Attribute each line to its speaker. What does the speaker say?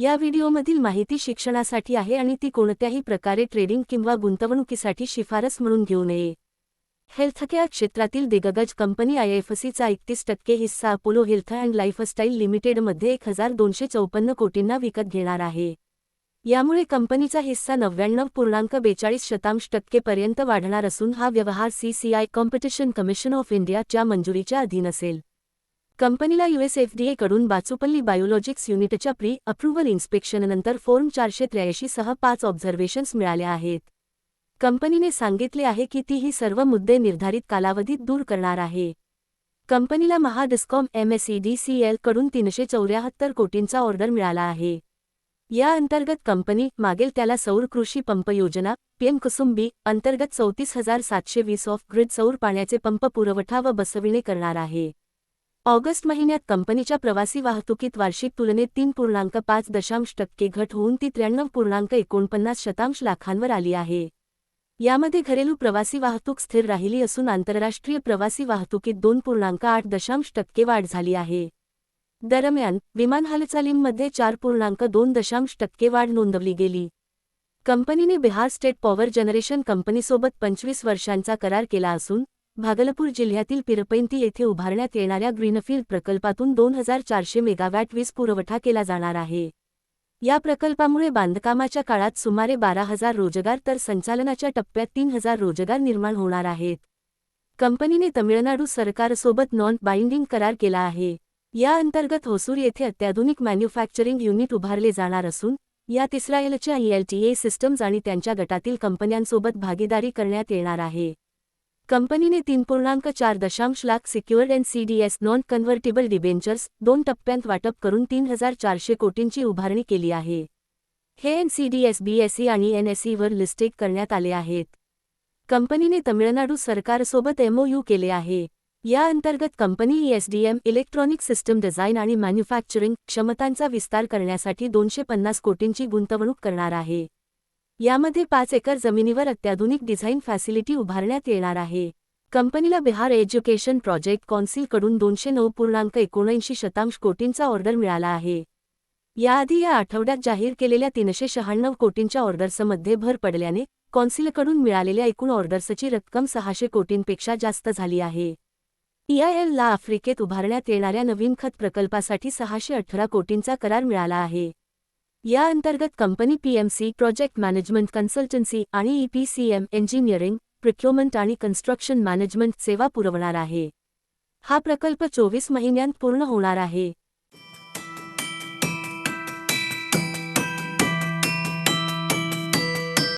Speaker 1: या व्हिडिओमधील माहिती शिक्षणासाठी आहे आणि ती कोणत्याही प्रकारे ट्रेडिंग किंवा गुंतवणुकीसाठी शिफारस म्हणून घेऊ नये. हेल्थकेअर क्षेत्रातील दिग्गज कंपनी आयएफसीचा एकतीस टक्के हिस्सा अपोलो हेल्थ अँड लाईफस्टाईल लिमिटेडमध्ये एक हजार दोनशे चौपन्न कोटींना विकत घेणार आहे. यामुळे कंपनीचा हिस्सा नव्याण्णव पूर्णांक बेचाळीस शतांश टक्केपर्यंत वाढणार असून हा व्यवहार सीसीआय कॉम्पिटिशन कमिशन ऑफ इंडियाच्या मंजुरीच्या अधीन असेल. कंपनीला यूएसएफडीएकडून बाचुपल्ली बायोलॉजिक्स युनिटच्या प्री अप्रुव्हल इन्स्पेक्शननंतर फॉर्म चारशे त्र्याऐंशी सह पाच ऑब्झर्वेशन्स मिळाल्या आहेत. कंपनीने सांगितले आहे की ती ही सर्व मुद्दे निर्धारित कालावधीत दूर करणार आहे. कंपनीला महाडिस्कॉम एमएसईडीसीएलकडून तीनशे चौऱ्याहत्तर कोटींचा ऑर्डर मिळाला आहे. या अंतर्गत कंपनी मागेल त्याला सौर कृषी पंप योजना पीएम कुसुम बी अंतर्गत चौतीस हजार सातशे वीस ऑफ ग्रिड सौर पाण्याचे पंप पुरवठा व बसविणे करणार आहे. ऑगस्ट महिन्यात कंपनीच्या प्रवासी वाहतुकीत वार्षिक तुलनेत तीन पूर्णांक पाच दशांश टक्के घट होऊन ती त्र्याण्णव पूर्णांक एकोणपन्नास शतांश लाखांवर आली आहे. यामध्ये घरेलू प्रवासी वाहतूक स्थिर राहिली असून आंतरराष्ट्रीय प्रवासी वाहतुकीत दोन पूर्णांक आठ दशांश टक्के वाढ झाली आहे. दरम्यान विमान हालचालींमध्ये चार पूर्णांक दोन दशांश टक्के वाढ नोंदवली गेली. कंपनीने बिहार स्टेट पॉवर जनरेशन कंपनीसोबत पंचवीस वर्षांचा करार केला असून भागलपूर जिल्ह्यातील पिरपैंती येथे उभारण्यात येणाऱ्या ग्रीनफील्ड प्रकल्पातून दोन हजार चारशे मेगावॅट वीज पुरवठा केला जाणार आहे. या प्रकल्पामुळे बांधकामाच्या काळात सुमारे बारा हजार रोजगार तर संचालनाच्या टप्प्यात तीन हजार रोजगार निर्माण होणार आहेत. कंपनीने तमिळनाडू सरकारसोबत नॉन बाइंडिंग करार केला आहे. या अंतर्गत होसूर येथे अत्याधुनिक मॅन्युफॅक्चरिंग युनिट उभारले जाणार असून यात इस्रायलच्या ईएलटीए सिस्टम्स आणि त्यांच्या गटातील कंपन्यांसोबत भागीदारी करण्यात येणार आहे. कंपनीने तीन पूर्णांक चार दशांश lakh secured N C D S non convertible debentures दोन टप्प्यांत वाटप करून तीन हजार चारशे कोटींची उभारणी केली आहे. हे N C D S BSE आणि एनएसईवर लिस्टेड करण्यात आले आहेत. कंपनीने तमिळनाडू सरकारसोबत एमओयू केले आहे. या अंतर्गत company ESDM electronic system design आणि मॅन्युफॅक्चरिंग क्षमतांचा विस्तार करण्यासाठी दोनशे पन्नास कोटींची गुंतवणूक करणार आहे. यामध्ये पाच एकर जमिनीवर अत्याधुनिक डिझाईन फॅसिलिटी उभारण्यात येणार आहे. कंपनीला बिहार एज्युकेशन प्रोजेक्ट कौन्सिलकडून दोनशे नऊ पूर्णांक एकोणऐंशी शतांश कोटींचा ऑर्डर मिळाला आहे. याआधी या आठवड्यात जाहीर केलेल्या तीनशे शहाण्णव कोटींच्या ऑर्डर्समध्ये भर पडल्याने कौन्सिलकडून मिळालेल्या एकूण ऑर्डर्सची रक्कम सहाशे कोटींपेक्षा जास्त झाली आहे. ईआयएलला आफ्रिकेत उभारण्यात येणाऱ्या नवीन खत प्रकल्पासाठी सहाशे अठरा कोटींचा करार मिळाला आहे. या अंतर्गत company PMC project management consultancy आणि ईपीसीएम इंजिनिअरिंग प्रिक्युरमेंट आणि कन्स्ट्रक्शन मॅनेजमेंट सेवा पुरवणार आहे. हा प्रकल्प चोवीस महिन्यांत पूर्ण होणार आहे.